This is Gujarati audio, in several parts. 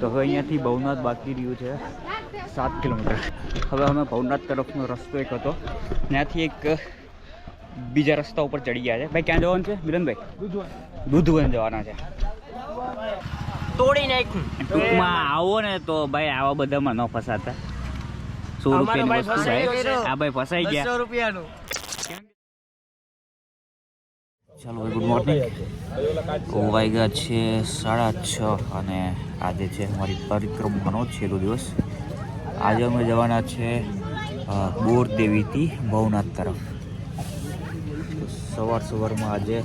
તો હવે અહીંયાથી ભવનાથ બાકી રહ્યું છે. સાત કિલોમીટર. હવે અમે ભવનાથ તરફનો રસ્તો એક હતો. ત્યાંથી એક બીજા રસ્તા ઉપર ચડી ગયા છે. ભાઈ ક્યાં જવાનું છે? મિલનભાઈ? દૂધવન જવાના છે. તોડી નાખ્યું. ટૂંકમાં આવો ને તો ભાઈ આવા બધામાં ન ફસાતા. સો રૂપિયાની વસ્તુ ફસાઈ ભાઈ. આ ભાઈ ફસાઈ ગયા. રૂપિયાનું. ચાલો ભાઈ ગુડ મોર્નિંગ. વાગ્યા છે સાડા છ અને આજે છે અમારી પરિક્રમાનો છેલ્લો દિવસ. આજે અમે જવાના છે બોર દેવીથી ભવનાથ તરફ. સવાર સવારમાં આજે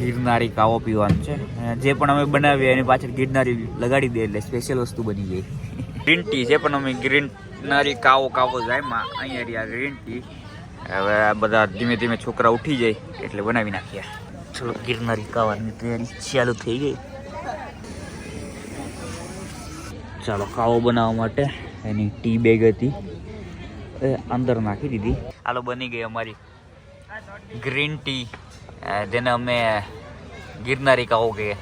ગિરનારી કાવો પીવાનું છે. જે પણ અમે બનાવીએ એની પાછળ ગિરનારી લગાડી દે એટલે સ્પેશિયલ વસ્તુ બની ગઈ. ગ્રીન ટી છે પણ અમે ગ્રીનનારી કાવો કાવો જાય માં અહીંયા રહ્યા ગ્રીન ટી હવે બધા ધીમે ધીમે છોકરા ઉઠી જાય એટલે બનાવી નાખ્યા. ચલો, ગિરનારી કાવાની તૈયારી ચાલુ થઈ ગઈ. ચાલો કાવો બનાવવા માટે એની ટી બેગ હતી. એ અંદર નાખી દીધી. હાલો બની ગઈ અમારી ગ્રીન ટી જેને અમે ગિરનારી કાવો કહીએ.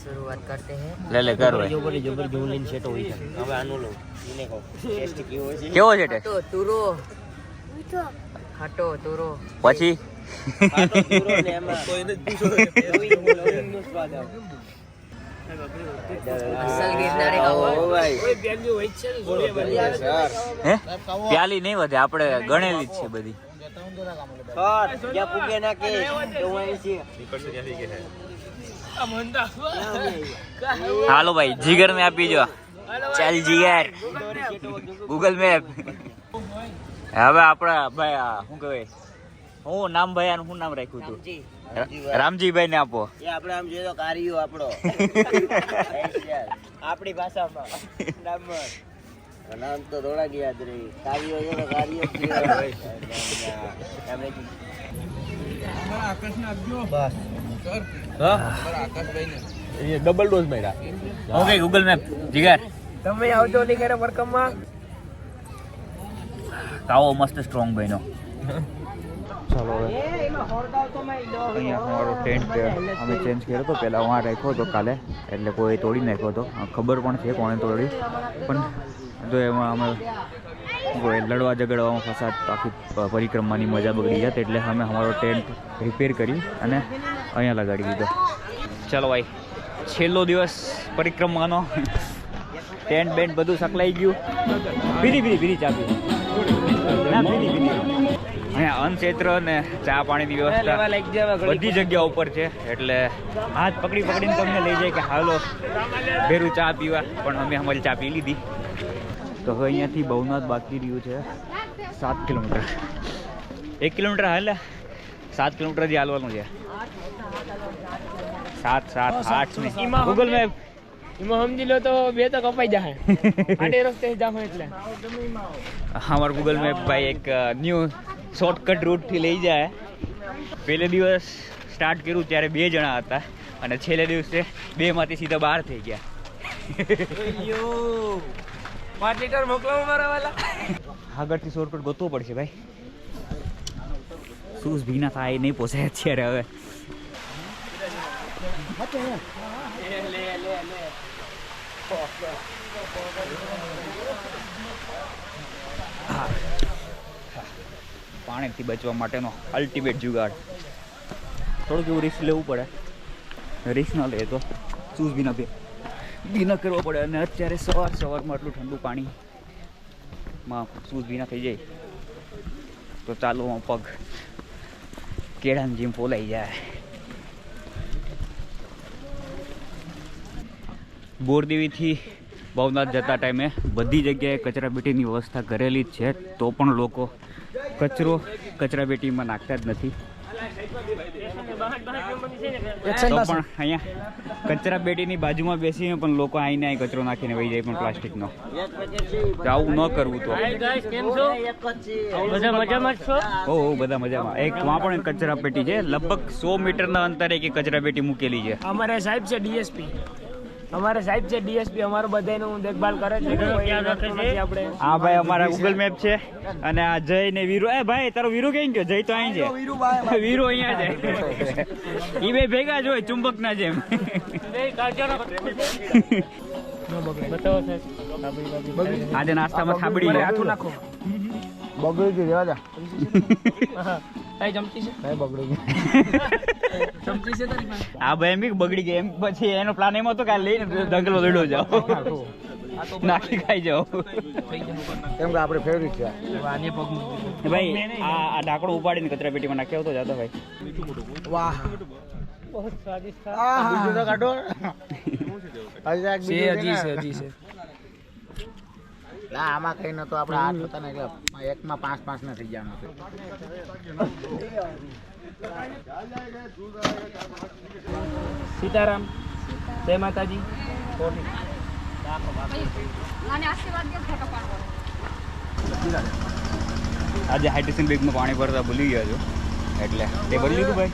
શરૂઆત કરતે હે. લે લે કર ભાઈ. જબર જબર જો લઈને સેટ હોય છે. હવે આનું લો. એને કહો. ટેસ્ટ કેવો છે? કેવો છે ટેસ્ટ? તો તુરો. ખાટો તુરો. પછી? પ્યાલી નહીં વધે આપડે ગણેલી જ છે બધી. હાલો ભાઈ, જીગર મેપ આપી જો. ચાલ જીગર. ગૂગલ મેપ હવે આપડા ભાઈ શું કહેવાય? હું નામ ભાઈ આનું શું નામ રાખ્યું હતું? જી રામજીભાઈ ને આપો. એ આપણે આમ જોઈએ તો કાર્યો આપણો. આપણી ભાષામાં. નામ નામ તો થોડા યાદ રહી. કાર્યો છે તો કાર્યો જ. ડબલ ડોઝ માર્યા. Okay Google map Jigar. તમે આવજો નહીં કરે વર્કમમાં કાવો મસ્ત સ્ટ્રોંગ બન્યો ચાલો હવે. અહીંયા અમારો ટેન્ટ અમે ચેન્જ કર્યો હતો પહેલાં વहाँ રાખ્યો હતો કાલે એટલે કોઈ તોડી નાખ્યો હતો. ખબર પણ છે કોણે તોડી. પણ જો એમાં અમે લડવા ઝઘડવામાં ફસાદ આખી પરિક્રમાની મજા બગડી જાત એટલે અમે અમારો ટેન્ટ રિપેર કરી અને અહીંયા લગાડી દીધો. ચાલો ભાઈ છેલ્લો દિવસ પરિક્રમાનો. ટેન્ટ બેન્ટ બધું સકલાઈ ગયું. પીધી પીધી પીધી ચાપી ના પીધી પીધી અહીંયા અન્નક્ષેત્ર ને ચા પાણીની વ્યવસ્થા બધી જગ્યા ઉપર છે. એટલે હાથ પકડી પકડીને તમને લઈ જાય કે હાલો ભેરું ચા પીવા. પણ અમે અમારી ચા પી લીધી. તો હવે અહીંયાથી ભવનાથ બાકી રહ્યું છે. સાત કિલોમીટર. એક કિલોમીટર હાલે. સાત કિલોમીટર જે હાલવાનું છે. સાત સાત આઠ ગૂગલ મેપ એમાં સમજી લો તો બે તો કપાઈ જાય આડે રસ્તે જાવ એટલે. અમારું ગૂગલ મેપ ભાઈ એક ન્યૂ શોર્ટકટ રૂટથી લઈ જાય. પહેલે દિવસ સ્ટાર્ટ કર્યું ત્યારે બે જણા હતા અને છેલ્લે દિવસે બેમાંથી સીધા બહાર થઈ ગયા. પાંચ લીટર મોકલો મારા વાલા. આગળથી શોર્ટકટ ગોતવો પડશે ભાઈ. શૂઝ ભીના થાય નહીં પોસાય અત્યારે હવે. પાણીથી બચવા માટેનો અલ્ટિમેટ જુગાડ. થોડુંક એવું રિસ્ક લેવું પડે. રિસ્ક ન લે તો. શૂઝ બી? ન પે ન કરવો પડે અને અત્યારે સવાર સવારમાં આટલું ઠંડુ પાણી. માં શૂઝ ભીના થઈ જાય? તો ચાલવામાં પગ કેળાની જેમ ફોલાઈ જાય. બોરદેવીથી ભવનાથ જતા ટાઈમે બધી જગ્યાએ કચરાપેટીની વ્યવસ્થા કરેલી જ છે, તો પણ લોકો કચરો કચરાપેટીમાં નાખતા જ નથી. તો પણ અહીંયા કચરાપેટીની બાજુમાં બેસીને પણ લોકો આઈને અહીં કચરો નાખીને વહી જાય પણ પ્લાસ્ટિકનો. આવું ન કરવું તો. ઓ ઓ, બધા મજામાં. એક વहाँ પણ કચરા કચરાપેટી છે લગભગ સો મીટરના અંતરે એક કચરાપેટી મૂકેલી છે. અમારે સાહેબ છે ડીએસપી. અમારે સાહેબ છે ડીએસપી અમારું બધાનું દેખભાલ કરે છે હા આપણે. ભાઈ અમારા ગૂગલ મેપ છે અને આ જય ને વીરુ. એ ભાઈ તારો વીરુ કઈ ગયો? જય તો અહીં છે. વીરુ અહીંયા છે. ઈ બે ભેગા જ હોય ચુંબક ના જેમ. આજે નાસ્તામાં થાબડી નાખો બગડી ગઈ રેવા જા કઈ ચમચી છે? ચમચી છે. તારી પાસે? આ ભાઈ એમ બગડી ગઈ. એમ પછી એનો પ્લાન એમ હતો કે લઈને જંગલમાં દોડો જાઓ નાખી ખાઈ જાઓ કેમ કે આપણે ફેવરિટ છે. આને પગ ભાઈ આ આ ઢાંકણો ઉપાડીને કચરા પેટીમાં નાખ્યો હતો જાતો ભાઈ. વાહ. બહુ સ્વાદિષ્ટ. બીજું તો કાઢો. હજી છે હજી છે છે. ને. આમાં કઈ નતો આપણે આઠ હતા ને એટલે એકમાં પાંચ પાંચ ના થઈ જવાનું હતું સીતારામ જય માતાજી. આજે હાઇડ્રેશન બેગમાં પાણી ભરતા ભૂલી ગયો છો. એટલે તે ભરી લીધું ભાઈ?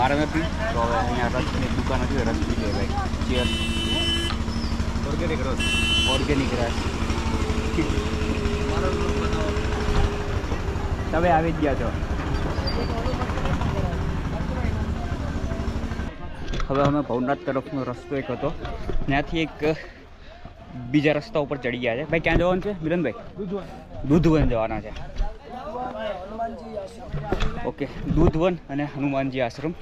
મારે નથી? તો હવે અહીંયા રસની દુકાન હતી રસ પી લે ભાઈ. ચિયર ઓર્ગેનિક રસ. ઓર્ગેનિક રસ. તમે આવી જ ગયા છો. હવે અમે ભવનાથ તરફનો રસ્તો એક હતો. ત્યાંથી એક બીજા રસ્તા ઉપર ચડી ગયા છે. ભાઈ ક્યાં જવાનું છે? મિલનભાઈ? દૂધવન જવાના છે. ઓકે દૂધવન અને હનુમાનજી આશ્રમ.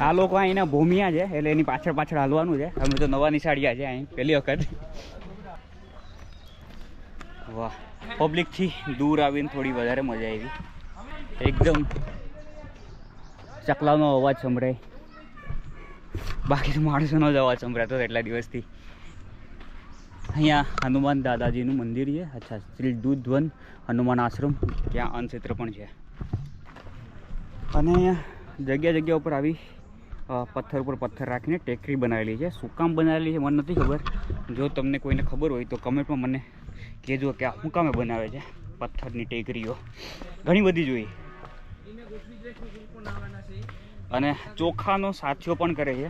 આ લોકો અહીંના ભૂમિયા છે એટલે એની પાછળ પાછળ હાલવાનું છે. અમે તો નવા નિશાળીયા છે અહીં પહેલી વખત. વાહ. પબ્લિકથી દૂર આવીને થોડી વધારે મજા આવી. એકદમ ચકલાનો અવાજ સંભળાય. બાકી તો માણસોનો જ અવાજ સંભળાતો એટલા દિવસથી. અહીંયા હનુમાન દાદાજીનું મંદિર છે. અચ્છા, શ્રી દૂધવન હનુમાન આશ્રમ. ત્યાં અન્નક્ષેત્ર પણ છે. અને અહીંયા જગ્યા જગ્યા ઉપર આવી પથ્થર ઉપર પથ્થર રાખીને ટેકરી બનાવેલી છે. શું કામ બનાવેલી છે મને નથી ખબર. જો તમને કોઈને ખબર હોય તો કમેન્ટમાં મને કહેજો કે આ શું કામે બનાવે છે? પથ્થરની ટેકરીઓ. ઘણી બધી જોઈ અને ચોખાનો સાથીઓ પણ કરે છે.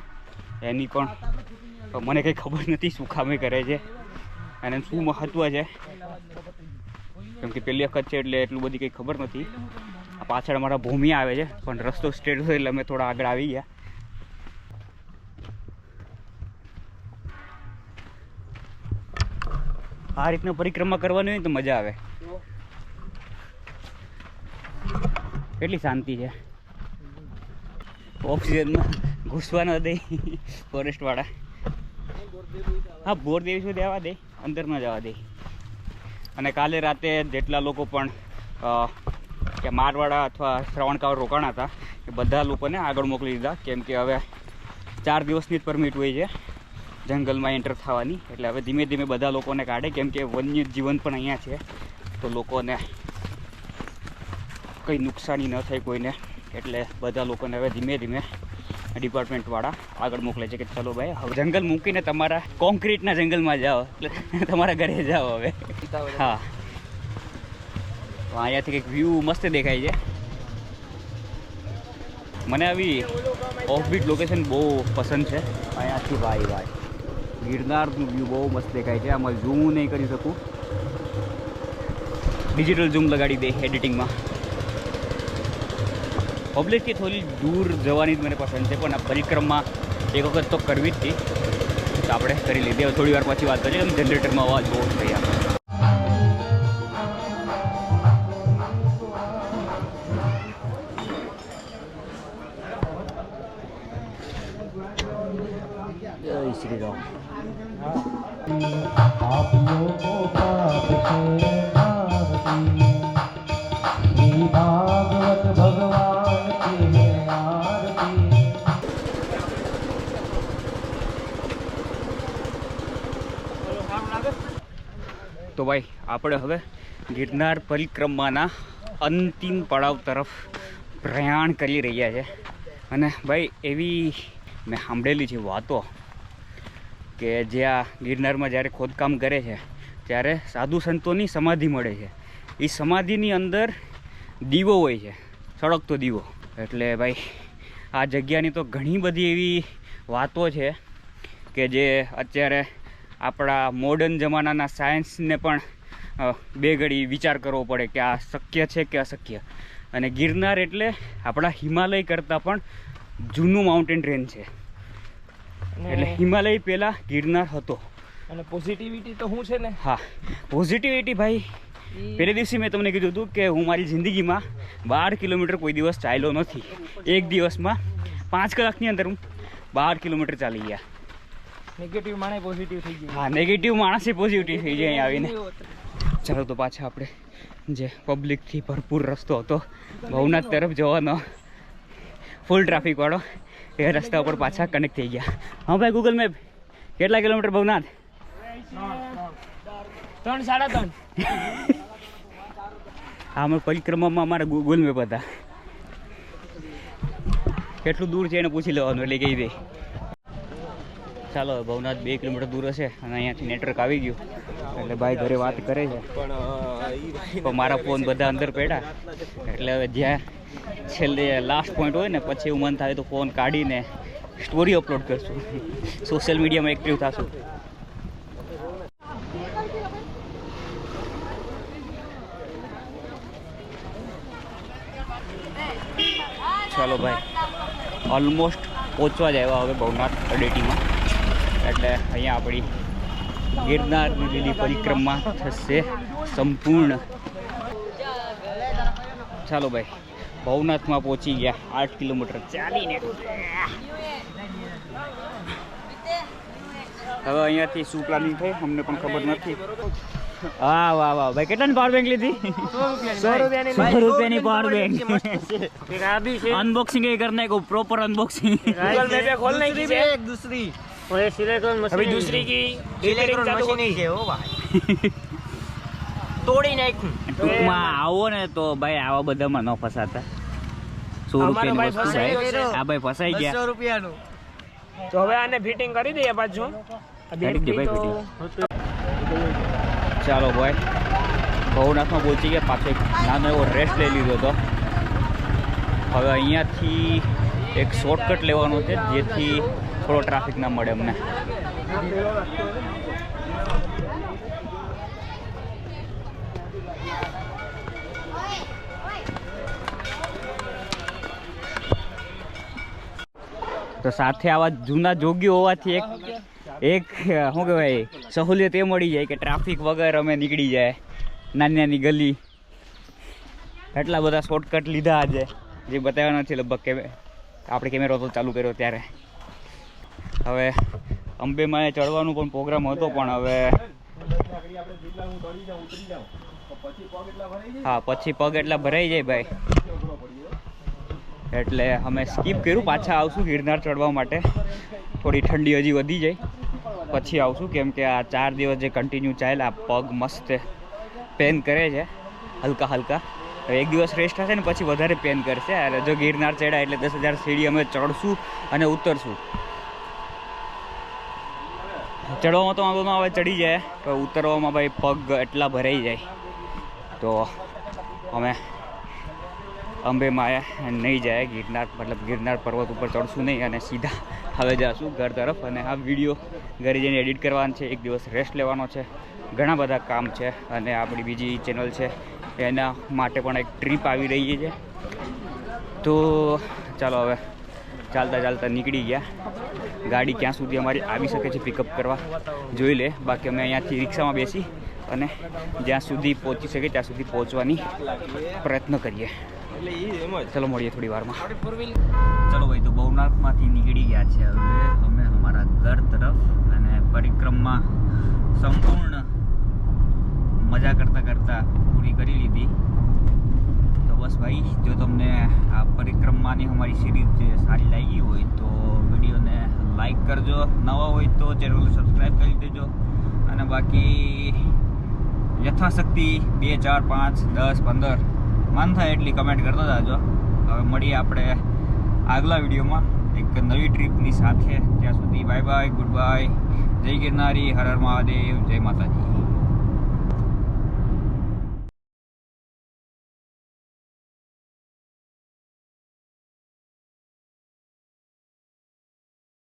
એની પણ મને કંઈ ખબર નથી શું કામે કરે છે અને શું મહત્વ છે. કેમ કે પહેલી વખત છે એટલે એટલું બધી કંઈ ખબર નથી. પાછળ અમારા ભૂમિ આવે છે, પણ રસ્તો સ્ટ્રેટ હતો એટલે અમે થોડા આગળ આવી ગયા. આ રીતના પરિક્રમા કરવાની હોય તો મજા આવે. કેટલી શાંતિ છે. ઓક્સિજનમાં ઘૂસવા ન દે, ફોરેસ્ટવાળા. હા, બોર દેવી સુધી આવવા દે અંદર ન જવા દે. અને કાલે રાતે જેટલા લોકો પણ કે મારવાડા અથવા શ્રવણકાળ રોકાણા હતા, એ બધા લોકોને આગળ મોકલી દીધા, કેમ કે હવે ચાર દિવસની જ પરમિટ હોય છે. જંગલમાં એન્ટર થવાની. એટલે હવે ધીમે ધીમે બધા લોકોને કાઢે, કેમ કે વન્ય જીવન પણ અહીંયા છે. તો લોકોને કંઈ નુકસાની ન થાય કોઈને. એટલે બધા લોકોને હવે ધીમે ધીમે ડિપાર્ટમેન્ટવાળા આગળ મોકલે છે કે ચલો ભાઈ, હવે જંગલ મૂકીને તમારા કોન્ક્રીટના જંગલમાં જાઓ. એટલે તમારા ઘરે જાઓ હવે. હા. અહીંયાથી કંઈક વ્યૂ મસ્ત દેખાય છે. મને આવી ઓફબીટ લોકેશન બહુ પસંદ છે. અહીંયાથી ભાઈ ભાઈ ગિરનારનું વ્યૂ બહુ મસ્ત દેખાય છે. આમાં ઝૂમ નહીં કરી શકું. ડિજિટલ ઝૂમ લગાડી દે એડિટિંગમાં પબ્લિકથી થોડી દૂર જવાની જ મને પસંદ છે, પણ આ પરિક્રમા એક વખત તો કરવી જ હતી તો આપણે કરી લીધી. હવે થોડી વાર પછી વાત કરીએ. જનરેટરમાં અવાજ બહુ થઈ આવે તો ભાઈ, આપણે હવે ગિરનાર પરિક્રમાના અંતિમ પડાવ તરફ પ્રયાણ કરી રહ્યા છે. અને ભાઈ, એવી મેં સાંભળેલી છે વાતો કે જે આ ગિરનારમાં જ્યારે ખોદકામ કરે છે, ત્યારે સાધુ સંતોની સમાધિ મળે છે. એ સમાધિની અંદર દીવો હોય છે, સળગતો દીવો. એટલે ભાઈ આ જગ્યાની તો ઘણી બધી એવી વાતો છે કે જે અત્યારે આપણા મોડર્ન જમાનાના સાયન્સને પણ બે ઘડી વિચાર કરવો પડે કે આ શક્ય છે કે અશક્ય. અને ગિરનાર એટલે આપણા હિમાલય કરતાં પણ જૂનું માઉન્ટેન રેન છે. એટલે હિમાલય પહેલાં ગિરનાર હતો. અને પોઝિટિવિટી તો શું છે ને? હા પોઝિટિવિટી ભાઈ પહેલે દિવસે મેં તમને કીધું હતું કે હું મારી જિંદગીમાં બાર કિલોમીટર કોઈ દિવસ ચાલ્યો નથી. એક દિવસમાં પાંચ કલાકની અંદર હું બાર કિલોમીટર ચાલી ગયા. નેગેટિવ માણે પોઝિટિવ થઈ ગયું. હા નેગેટિવ માણસે પોઝિટિવ થઈ જાય અહીં આવીને. ચાલો તો પાછા આપણે જે પબ્લિકથી ભરપૂર રસ્તો હતો ભવનાથ તરફ જવાનો ફૂલ ટ્રાફિકવાળો એ રસ્તા ઉપર પાછા કનેક્ટ થઈ ગયા. હા ભાઈ ગૂગલ મેપ કેટલા કિલોમીટર ભવનાથ? ત્રણ સાડા ત્રણ. આ અમારા પરિક્રમામાં અમારા ગૂગલ મેપ હતા. કેટલું દૂર છે એને પૂછી લેવાનું એટલે કહી દે. ચાલો, ભવનાથ બે કિલોમીટર દૂર હશે અને અહીંયાથી નેટવર્ક આવી ગયું. એટલે ભાઈ ઘરે વાત કરે છે. પણ મારા ફોન બધા અંદર પડ્યા. એટલે હવે જ્યાં છેલ્લે લાસ્ટ પોઈન્ટ હોય ને, પછી એવું મન થાય તો ફોન કાઢીને સ્ટોરી અપલોડ કરશું. સોશિયલ મીડિયામાં એક્ટિવ થશું. ચાલો ભાઈ. ઓલમોસ્ટ પહોંચવા જ આવ્યા હવે ભવનાથ અડેટીમાં. એટલે અહીંયા આપણી ગિરનારની લીલી પરિક્રમા થશે સંપૂર્ણ. ચાલો ભાઈ, ભવનાથમાં પહોંચી ગયા. આઠ કિલોમીટર. ચાલીને. હવે અહીંયાથી શું પ્લાનિંગ થઈ અમને પણ ખબર નથી. હા વાહ વાહ ભાઈ કેટલાની પાવર બેંક લીધી સો રૂપિયાની સો રૂપિયાની પાવર બેંક એક આ બી છે અનબોક્સિંગ એ કરને को प्रॉपर अनबॉक्सिंग गूगल मैप पे खोलने की है दूसरी अभी दूसरी की रिपेयरिंग चालू होगी છે હો ભાઈ તોડી નાખ્યું ટૂંકમાં આવો ને તો ભાઈ આવા બધામાં ન ફસાતા સો અમારો રૂપિયાની ભાઈ વસ્તુ ફસાઈ ભાઈ ગયો. આ ભાઈ ફસાઈ ગયા બસો રૂપિયાનું તો હવે આને ફિટિંગ કરી દઈએ પાછું આ કરી દે બેટરી ભાઈ તો ચાલો ભાઈ. ભવનાથમાં પહોંચી ગયા. પાછો નાનો એવો રેસ્ટ લઈ લીધો હતો. હવે અહીંયાથી એક શોર્ટકટ લેવાનો છે, જેથી થોડો ટ્રાફિક ના મળે અમને. તો સાથે આવા જૂના જોગ્યો હોવાથી એક એક, શું કહેવાય? સહુલિયત એ મળી જાય કે ટ્રાફિક વગર અમે નીકળી જાય. નાની નાની ગલી. એટલા બધા શોર્ટકટ લીધા આજે. જે બતાવ્યા નથી લગભગ કે આપણે કેમેરો તો ચાલુ કર્યો ત્યારે. હવે અંબેમાં ચડવાનું પણ પ્રોગ્રામ હતો, પણ હવે હા, પછી પગ એટલા ભરાઈ જાય ભાઈ. એટલે અમે સ્કીપ કર્યું, પાછા આવશું ગિરનાર ચડવા માટે. થોડી ઠંડી હજી વધી જાય. પછી આવશું. કેમ કે આ ચાર દિવસ જે કન્ટિન્યુ ચાલ્યા પગ મસ્ત પેન કરે છે. હલકા હલકા. એક દિવસ રેસ્ટ થશે ને પછી વધારે પેન કરશે. અને જો ગિરનાર ચડ્યા એટલે દસ હજાર સીડી અમે ચડશું અને ઉતરશું. ચડવામાં તો વાંધો ન આવે ચડી જાય, પણ ઉતરવામાં ભાઈ પગ એટલા ભરાઈ જાય. તો અમે અંબે માયા નહીં જાય ગિરનાર, મતલબ ગિરનાર પર્વત ઉપર ચડશું નહીં અને સીધા હવે જાશું ઘર તરફ અને આ વીડિયો ઘરે જઈને એડિટ કરવાનો છે. એક દિવસ રેસ્ટ લેવાનો છે. ઘણા બધા કામ છે અને આપણી બીજી ચેનલ છે. એના માટે પણ એક ટ્રીપ આવી રહી છે. તો ચાલો હવે ચાલતા ચાલતા નીકળી ગયા. ગાડી ક્યાં સુધી અમારી આવી શકે છે પિકઅપ કરવા? જોઈ લે. બાકી અમે અહીંયાથી રિક્ષામાં બેસી અને જ્યાં સુધી પહોંચી શકે ત્યાં સુધી પહોંચવાની પ્રયત્ન કરીએ. ચલો મળીએ થોડી વારમાં. ચલો ભાઈ, તો ભવનાથમાંથી નીકળી ગયા છે હવે અમે અમારા ઘર તરફ અને પરિક્રમા સંપૂર્ણ મજા કરતાં કરતાં પૂરી કરી લીધી. તો બસ ભાઈ, જો તમને આ પરિક્રમાની અમારી સિરીઝ સારી લાગી હોય તો વિડીયોને લાઈક કરજો. નવા હોય તો ચેનલ સબસ્ક્રાઈબ કરી દેજો. અને બાકી યથાશક્તિ બે ચાર પાંચ દસ પંદર. મન થાય એટલી કમેન્ટ કરતા જાજો. હવે મળીએ આપણે આગલા વિડીયોમાં. એક નવી ટ્રીપની સાથે. ત્યાં સુધી બાય બાય ગુડ બાય જય ગિરનારી, હર હર મહાદેવ, જય માતાજી.